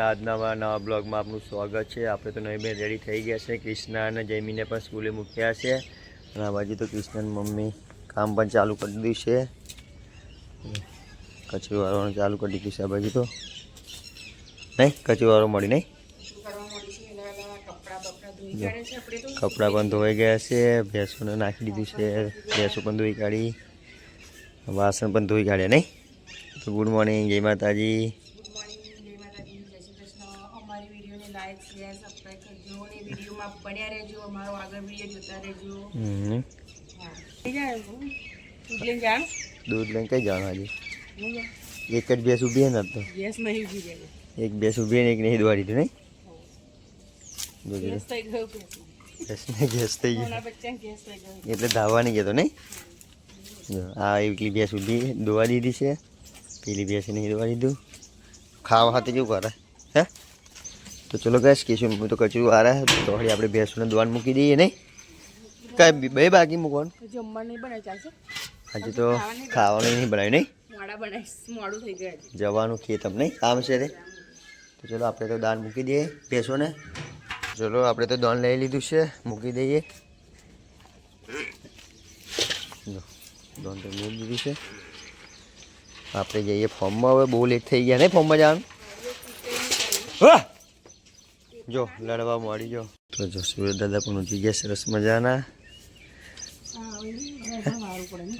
આજના અમારા નવા બ્લોગમાં આપનું સ્વાગત છે. આપણે તો નવી બેન રેડી થઈ ગયા છે. કૃષ્ણા અને જયમીને પણ સ્કૂલે મૂક્યા છે. અને આ બાજુ તો કૃષ્ણની મમ્મી કામ પણ ચાલુ કરી દીધું છે. કચરું ચાલુ કરી દીધું છે બાજુ તો. નહીં કચરું મળી નહીં? કપડાં પણ ધોઈ ગયા છે, ભેંસોને નાખી દીધું છે, ભેંસો પણ ધોઈ કાઢી, વાસણ પણ ધોઈ કાઢ્યા, નહીં? તો ગુડ મોર્નિંગ, જય માતાજી અમારી વિડીયોને લાઈક શેર સબસ્ક્રાઈબ કરજો અને વિડીયોમાં બન્યા રહેજો અમારો આગળ વીડિયો જોતા રહેજો. દૂધ લઈને કઈ જવાનું આજે? એક જ ભેંસ ઊભી ને તો? ગેસ નહીં ઊભી એક ભેંસ ઊભી ને એક નહીં દોડી દીધું નહીં? ગેસ થઈ ગયો એટલે ધાવાની ગયો તો નહીં? આ એકલી ભેંસ ઊભી દોવા દીધી છે. પેલી ભેંસ નહીં દોવા દીધું. ખાવા હાથે જેવું કરે? હે? તો ચલો ગેસ કેશું હું તો કચરું આ રહ્યા તો હળી આપણે ભેંસોને દોવાન મૂકી દઈએ નહીં? કાંઈ બે બાકી મૂકવાનું. જમવાનું ચાલશે? આજે તો ખાવાનું નહીં બનાવ્યું નહીં? મોડા થઈ ગયા જવાનું ખેતમ નહીં? કામ છે તે. તો ચલો આપણે તો દાન મૂકી દઈએ ભેંસોને. ચલો આપણે તો દાન લઈ લીધું છે મૂકી દઈએ. દોન તો મૂકી દીધું છે. આપણે જઈએ ફોર્મમાં હવે બહુ લેટ થઈ ગયા નહીં ફોર્મમાં જવાનું? વાહ! જો લડવા મળી જો તો જો સુરત દાદા પણ ઉઠી ગયા સરસ મજાના.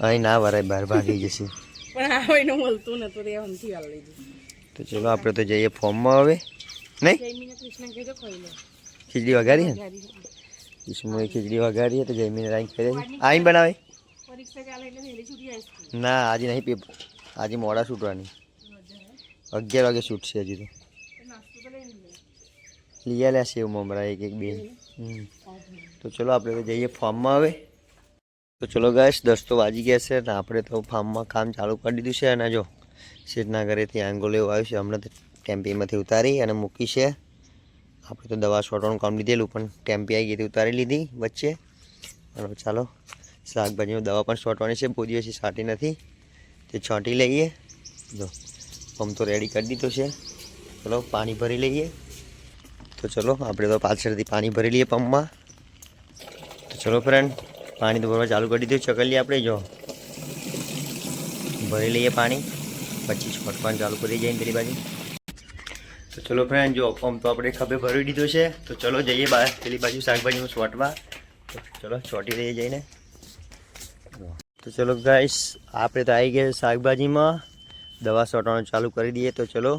અહીં ના વરાય બહાર ભાગી જશે. પણ આ કોઈને મળતું નતું રે હમથી હાલ લીધું તો ચલો આપણે તો જઈએ ફોર્મમાં હવે. નહીં? જયમીને કૃષ્ણ કહેજો ખાઈ લે. ખીચડી વગાડી હે? ને ગાડી ખીચડી વગાડી તો જયમીને રાઈ કરે આઈને બનાવે? પરીક્ષા ચાલે એટલે વહેલી છૂટી આવીશ ના આજે નહીં પેપર આજે મોડા છૂટવાની. અગિયાર વાગે છૂટશે હજી તો. લઈ આલ્યા સેવ મમરા એક એક બે તો ચલો આપણે જઈએ ફાર્મમાં હવે. તો ચલો ગાય દસ તો વાજી ગયા છે ને આપણે તો ફાર્મમાં કામ ચાલુ કરી દીધું છે અને જો શેઠના ઘરેથી આંગો લેવો આવ્યું છે. હમણાં ટેમ્પીમાંથી ઉતારી અને મૂકી છે. આપણે તો દવા છોટવાનું કામ લીધેલું, પણ ટેમ્પી આવી ગઈ ઉતારી લીધી વચ્ચે. અને ચાલો શાકભાજીની દવા પણ છોટવાની છે. બહુ દિવસથી છાંટી નથી. તે છાંટી લઈએ. જો, પંપ તો રેડી કરી દીધો છે. ચલો, પાણી ભરી લઈએ. તો ચલો, આપણે તો પાછળથી પાણી ભરી લઈએ પંપમાં. તો ચલો ફ્રેન્ડ પાણી તો ભરવા ચાલુ કરી દીધું, ચકલીએ આપણે જો. ભરી લઈએ પાણી, પછી છોટવાનું ચાલુ કરી જઈએ પેલી બાજુ. તો ચલો ફ્રેન્ડ જો પંપ તો આપણે ખભે ભરી દીધો છે. તો ચલો જઈએ પેલી બાજુ શાકભાજીનું છોટવા. તો ચલો છોટી લઈએ જઈને. તો ચલો ગાઈસ આપણે તો આવી ગયા શાકભાજીમાં. દવા છોટવાનું ચાલુ કરી દઈએ તો ચલો.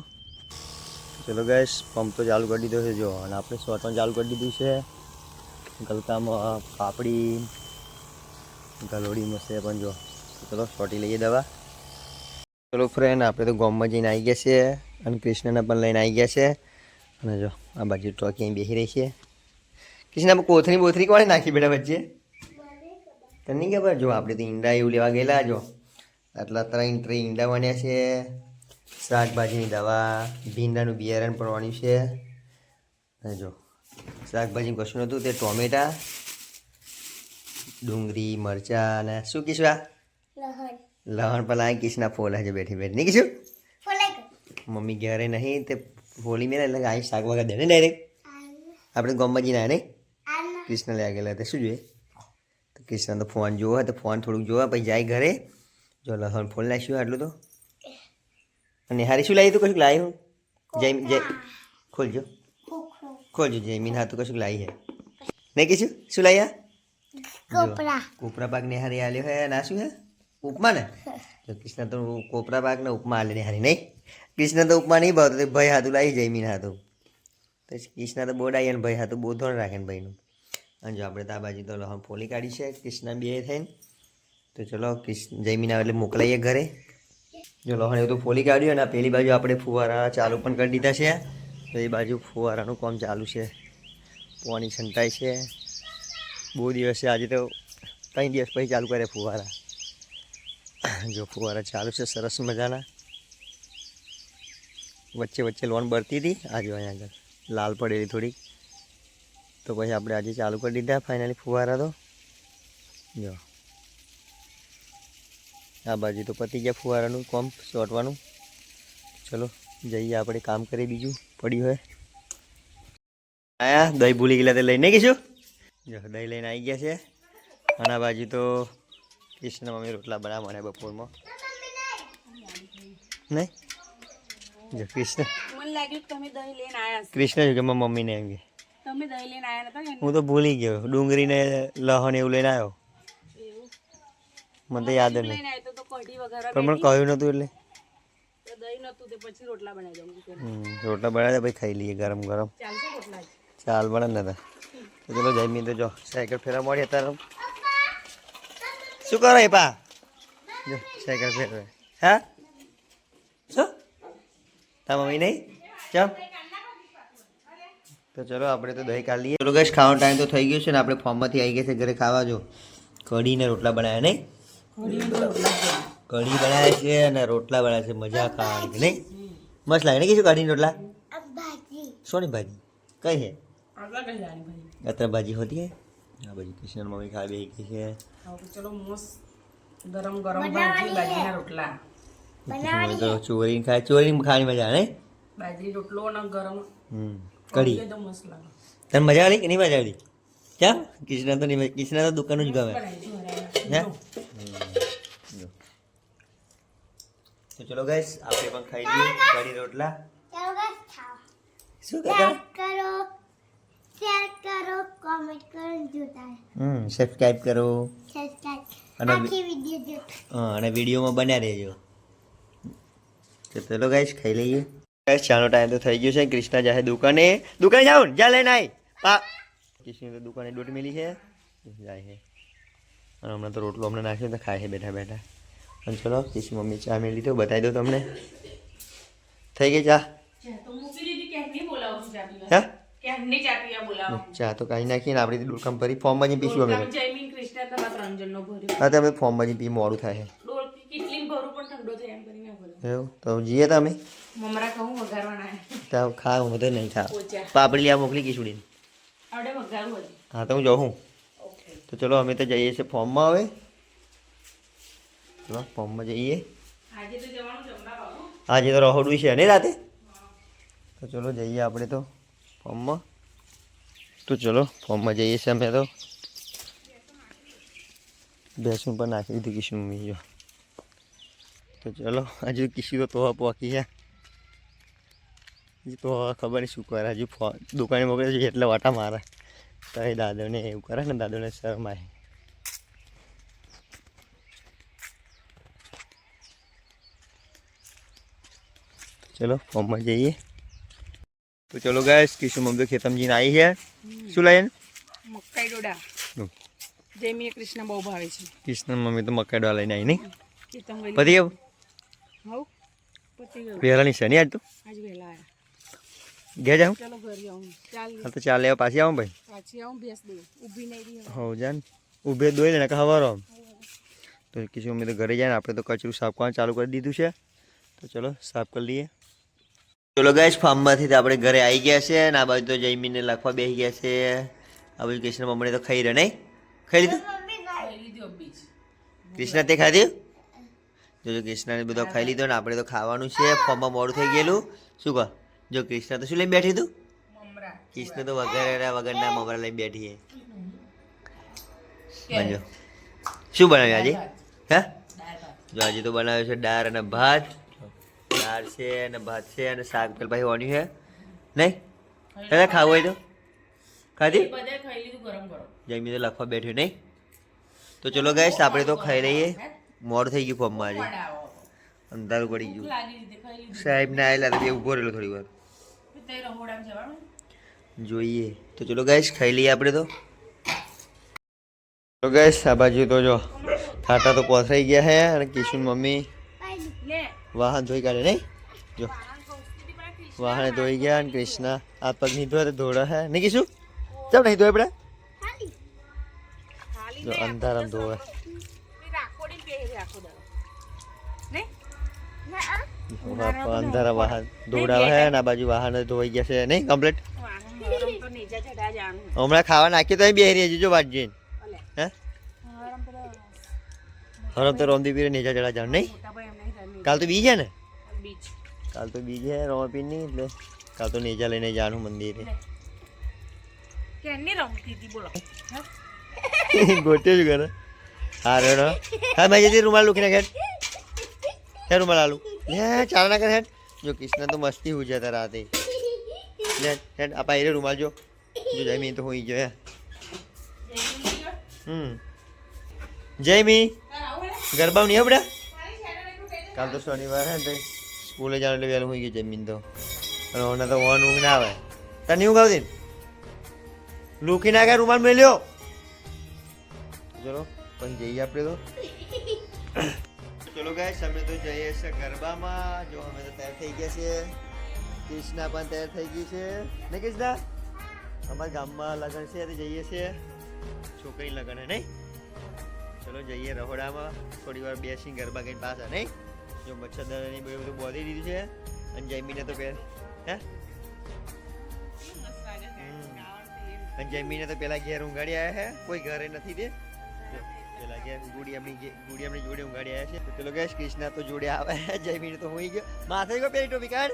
ચલો ગેસ પંપ તો ચાલુ કરી દીધો છે, જો, અને આપણે શોર્ટમાં ચાલુ કરી દીધું છે. ગલકામાં પાપડી ગલોડી મસે પણ જો. ચલો શોર્ટી લઈએ દવા. ચલો ફ્રેન્ડ આપણે તો ગોમમાં જઈને આવી ગયા છે અને કૃષ્ણને પણ લઈને આવી ગયા છે. અને જો, આ બાજુ ટ્રક અહીં બેસી રહી છે. કૃષ્ણ કોથરી બોથરી કોણે નાખી બેટા વચ્ચે? તને નહીં ખબર? જો, આપણે તો ઈંડા એવું લેવા ગયેલા, જો. આટલા ત્રણ ત્રણ ઈંડા બન્યા છે. શાકભાજીની દવા ભીંડાનું બિયારણ પણ વાણ્યું છે જો શાકભાજી કશું નહોતું તે ટોમેટા ડુંગળી મરચાં અને શું કીશું આ? લહણ. પણ લાગે કિશના ફોલા છે બેઠી બેઠી. નહીં કીશું? મમ્મી ઘરે નહીં તે ફોલી મેં એટલે અહીં શાક વગર દે ને ડાયરેક્ટ આપણે ગોમ્બાજી ના નહીં? કૃષ્ણ લઈ ગયેલા હતા. શું જોઈએ? તો કૃષ્ણ તો ફોન જોવો તો ફોન થોડુંક જોવા પછી જાય ઘરે. જો લહણ ફોલ નાખ્યું આટલું તો. અને હારી શું લાવી તું? કશું લાવી હું? જય જય ખોલજો. ખોલજો જયમીન હા તું કશું લાવી હે. નહીં કીશું શું લાવ્યા? કોપરા. કોપરા પાક ને હારી આલ્યો હે. ના શું હે? ઉપમા ને? તો કૃષ્ણ તો કોપરા પાક ને ઉપમા આલે ને હારી નહીં? કૃષ્ણ તો ઉપમા નહીં ભાવતો ભાઈ હાથું લાવી જયમીન હાથું તો. કૃષ્ણ તો બોડાઈ અને ભાઈ હાથું બહુ ધોરણ રાખે ને ભાઈનું. અને જો આપણે તો આ બાજુ તો લહણ ફોલી કાઢી છે. કૃષ્ણ બે થઈને. તો ચલો કૃષ્ણ જયમીન આવે એટલે મોકલાઈએ ઘરે. જો લહણ એવું તો ફોલી કાઢ્યું અને પેલી બાજુ આપણે ફુવારા ચાલુ પણ કરી દીધા છે. તો એ બાજુ ફુવારાનું કામ ચાલુ છે. પાણી છંટાય છે. બહુ દિવસ છે, આજે તો ત્રણ દિવસ પછી ચાલુ કરે ફુવારા. જો ફુવારા ચાલુ છે, સરસ મજાના. વચ્ચે વચ્ચે લોન બરતી હતી. આજે અહીંયા આગળ લાલ પડેલી થોડીક. તો પછી આપણે આજે ચાલુ કરી દીધા, ફાઇનલી ફુવારા તો. જો. આ બાજુ તો પતી ગયા ફુવારાનું કોમ ચોંટવાનું ચલો જઈએ આપણે કામ કરીએ બીજું. પડ્યું હોય. આયા દહીં ભૂલી ગયેલા તે લઈને ગઈશું. જો દહીં લઈને આવી ગયા છે. અને આ બાજુ તો કૃષ્ણ મમ્મી રોટલા બનાવવા મને બપોરમાં. નહીં? જો કૃષ્ણ. કૃષ્ણ કે મમ્મીને એમ કે. હું તો ભૂલી ગયો. ડુંગળીને લહણ એવું લઈને આવ્યો. મને તો યાદ નહીં. પણ મને કહ્યું નતું એટલે. રોટલા બનાવ્યા પછી ખાઈ લઈએ ગરમ ગરમ? ચાલ બને નતા તો. ચલો જમી તો જો સાયકલ ફેરવા મળી અત્યારે. શું કરો એ પા? જો સાયકલ ફેરવે. હા? શું? તા મમ્મી નહીં? ચાલ તો ચલો આપણે તો દહીં કાઢી લઈએ. ચલો ગેસ ખાવાનો ટાઈમ તો થઈ ગયો છે ને આપણે ફોર્મમાંથી આવી ગયા છે ઘરે ખાવા જો. કઢીને રોટલા બનાવ્યા નહીં? કઢી બનાવે છે અને રોટલા બનાવ્યા છે મજા ખાવાની નહીં? મસ્ત લાગે ને કીધું કઢી રોટલા? સોની ભાજી. કઈ છે? અત્યારે ભાજી હોતી હે? આ ભાજી કૃષ્ણ મમ્મી બેસી ગઈ છે. ચલો મસ્ત ગરમ ગરમ ભાજી ભાજીના રોટલા. ચોરી ખાય ચોરીને ખાવાની મજા આવે બાજરી રોટલો અને ગરમ. હમ કઢી. તને મજા આવી કે નહીં મજા આવી? ક્યાં? કૃષ્ણ તો નહીં કૃષ્ણ તો દુકાન જ ગમે. હે જો. તો ચલો ગાઈસ આપણે પણ ખાઈ લઈએ કઢી રોટલા. શું કહેતા કરો શેર કરો કોમેન્ટ કરો જોતા હમ સબસ્ક્રાઇબ કરો. સબસ્ક્રાઇબ અને આખી વિડિયો જો હા અને વિડીયોમાં બન્યા રહેજો. તો ચલો ગાઈસ ખાઈ લઈએ. ગાઈસ ચાનો ટાઈમ તો થઈ ગયો છે. કૃષ્ણા જાહે દુકાને. દુકાને જાઓ ને? જા લઈને આય. પા કૃષ્ણ તો દુકાને દોઢ મેલી છે. જાય છે અને હમણાં તો રોટલો હમણાં નાખ્યો તો ખાય છે બેઠા બેઠા. અને ચલો કૃષ્ણ મમ્મી ચા મેલી તો બતાવી દો તમને. થઈ ગઈ ચા? ચા તો કાઢી નાખીને આપણે દુકાન ભરી ફોર્મ જઈને પીશું અમે. હા તમે ફોર્મ જઈને પી મોડું થાય એવું? તો જઈએ તમે? ખાવ હું. નહીં ખાવ પાપડી આ મોકલી કીશુડીને હા તો હું જાઉં તો ચલો અમે તો જઈએ છીએ ફોર્મમાં હવે. ફોર્મમાં જઈએ. આજે તો રહોડું છે ને રાતે? તો ચલો જઈએ આપણે તો ફોર્મમાં તો ચલો ફોર્મમાં જઈએ છીએ અમે તો. ભેંસું પણ નાખી દીધું કિશું મમ્મી જો. તો ચલો હજુ કિશું તો તોવા પોકી છે. હજી તો ખબર નહીં શું કરે હજુ દુકાને મોકલે છે એટલે વાટા મારે. તો એ દાદોને એવું કરે ને દાદોને શરમ આવે ચલો ફોર્મમાં જઈએ તો ચલો ગાઈસ કિશુ મમ્મી ખેતમજીને આવી છે શું લઈને મકાઈ ડોડા હમ. જયમીએ કૃષ્ણ બહુ ભાવે છે કૃષ્ણ મમ્મી તો મકાઈડવા લઈને આવી નહીં પતિ એવું હવ પતી ગયું વહેલાની શનિ આજ તો આજ વહેલા આવ્યા ઘેર જાઉં ચાલો ઘરે આવું ચાલ તો ચાલ લેવા પાછી આવું ભાઈ પાછી આવું ભેંસ દે ઊભી નહીં રહી હો જાન ઊભે દોઈ લેને હવારો તો કિશુ મમ્મી તો ઘરે જાય ને આપણે તો કચરું સાફ કરવાનું ચાલુ કરી દીધું છે તો ચલો સાફ કરી લઈએ ચલો ગાઈસ ફાર્મમાંથી તો આપણે ઘરે આવી ગયા છે અને આ બાજુ તો જયમીને લખવા બેસી ગયા છે. આ બાજુ કૃષ્ણ મમ્મી તો ખાઈ રહ્યા નહીં? ખાઈ લીધું. કૃષ્ણ તે ખાધું? જોજો કૃષ્ણને બધો ખાઈ લીધો ને આપણે તો ખાવાનું છે. ફોર્મમાં મોડું થઈ ગયેલું. શું કહો? જો કૃષ્ણ તો શું લઈને બેઠી તું? કૃષ્ણ તો વગર વગરના મમરા લઈને બેઠી છે. શું બનાવ્યું આજે? હા? જો આજે તો બનાવ્યું છે દાળ અને ભાત. દાળ છે અને ભાત છે અને શાક પેલ ભાઈ ઓન્યું છે. નહીં? તને ખાવું હોય તો? ખાધી? જમી તો લખવા બેઠ્યું નહીં? તો ચલો ગાઈશ આપણે તો ખાઈ લઈએ. મોડું થઈ ગયું ફોર્મમાં આજે. અંધારું પડી ગયું. સાહેબ ને આવેલા તો ઊભો રહેલો થોડી વાર. જોઈએ. તો ચલો ગાઈશ ખાઈ લઈએ આપણે તો. તો ગાઈશ આ બાજુ તો જો થાટા તો પોસાઈ ગયા છે અને કિશુન મમ્મી વાહન ધોઈ કાઢે નહીં? જો. વાહન ધોઈ ગયા અને કૃષ્ણ આ પગ નહીં ધોયા તો ધોળા હે. નહીં કીશું ચાલ નહીં ધોય આપણે જો અંધારામ ધોવે. અંધારા વાહન ધોડાવે હે ને આ બાજુ વાહન ધોઈ ગયા છે. નહીં કમ્પ્લીટ હમણાં ખાવા નાખીએ તો બેહી રહી જો વાત જઈને. હે? હરમ તો રોંધી પીરે નીચે ચડા જાવ નહીં? કાલ તો બીજ છે ને? કાલ તો બીજ છે નહીં એટલે. કાલ તો નેજા લઈને જવાનું મંદિરે. કેની રમતી હતી બોલો. હા? ગોટ્યો જ કરે હા રેડો હા મેં જતી રૂમાલ લૂકીને ઘેર હે રૂમાલ આલુ. લે ચાલ ના કર હેડ. જો કૃષ્ણ તો મસ્તી હું જતા રાતે. લે હેડ આપા એ રૂમાલ જો. જો જય મી તો હોઈ જોયા હે હમ. જય મી. તાર આવું હે? ગરબા નહીં આપડે મારી shadow એટલું કહી દે. કાલ તો શનિવાર હે ને સ્કૂલે જાણ એટલે વહેલું હોઈ ગયું જમીન તો. અને ઓને તો ઓન ઊંઘ ના આવે. તને ઊંઘ આવતી? લૂકી નાખે રૂમાલ મેલ્યો ચલો પણ જઈએ આપણે તો. ચલો ગાઈસ અમે તો જઈએ છે ગરબામાં. જો અમે તો તૈયાર થઈ ગયા છે કૃષ્ણા પણ તૈયાર થઈ ગઈ છે. ને કૃષ્ણા? અમારા ગામમાં લગ્ન છે, તો જઈએ છીએ. છોકરી લગ્ન નહીં? ચલો જઈએ રહોડામાં. થોડી વાર બેસી ગરબા કઈ પાછા, નહીં? જો મચ્છરદાની બધું બોલી દીધું છે. અને જયમીને તો પહેર હે? અને જયમીને તો પેલા ઘેર ઊંઘાડી આવ્યા છે. કોઈ ઘરે નથી તે. પેલા ઘેર ગુડી એમની ગુડી એમની જોડે ઊંઘાડી આવ્યા છે. તો પેલો ગેસ કૃષ્ણા તો જોડે આવે જયમીને તો હોઈ ગયો. માથે ગયો પેલી ટોપી કાઢ.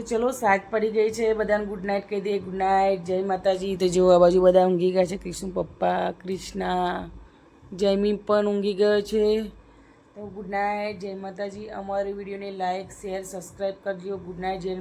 તો ચલો સાત પડી ગઈ છે, બધાને ગુડ નાઇટ કહી દઈએ. ગુડ નાઇટ જય માતાજી. તો જો આ બાજુ બધા ઊંઘી ગયા છે. કૃષ્ણ પપ્પા, કૃષ્ણા, જયમી પણ ઊંઘી ગયો છે. તો ગુડ નાઇટ જય માતાજી. અમારી વિડીયોને લાઇક શેર સબસ્ક્રાઈબ કરજો. ગુડ નાઇટ જય